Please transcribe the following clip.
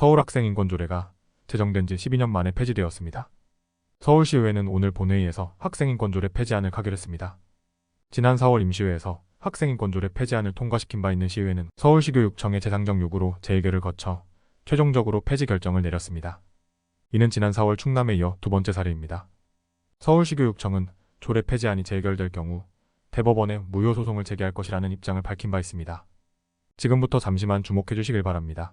서울학생인권조례가 제정된 지 12년 만에 폐지되었습니다. 서울시의회는 오늘 본회의에서 학생인권조례 폐지안을 가결했습니다. 지난 4월 임시회에서 학생인권조례 폐지안을 통과시킨 바 있는 시의회는 서울시교육청의 재상정 요구로 재의결을 거쳐 최종적으로 폐지 결정을 내렸습니다. 이는 지난 4월 충남에 이어 두 번째 사례입니다. 서울시교육청은 조례 폐지안이 재결될 경우 대법원에 무효 소송을 제기할 것이라는 입장을 밝힌 바 있습니다. 지금부터 잠시만 주목해 주시길 바랍니다.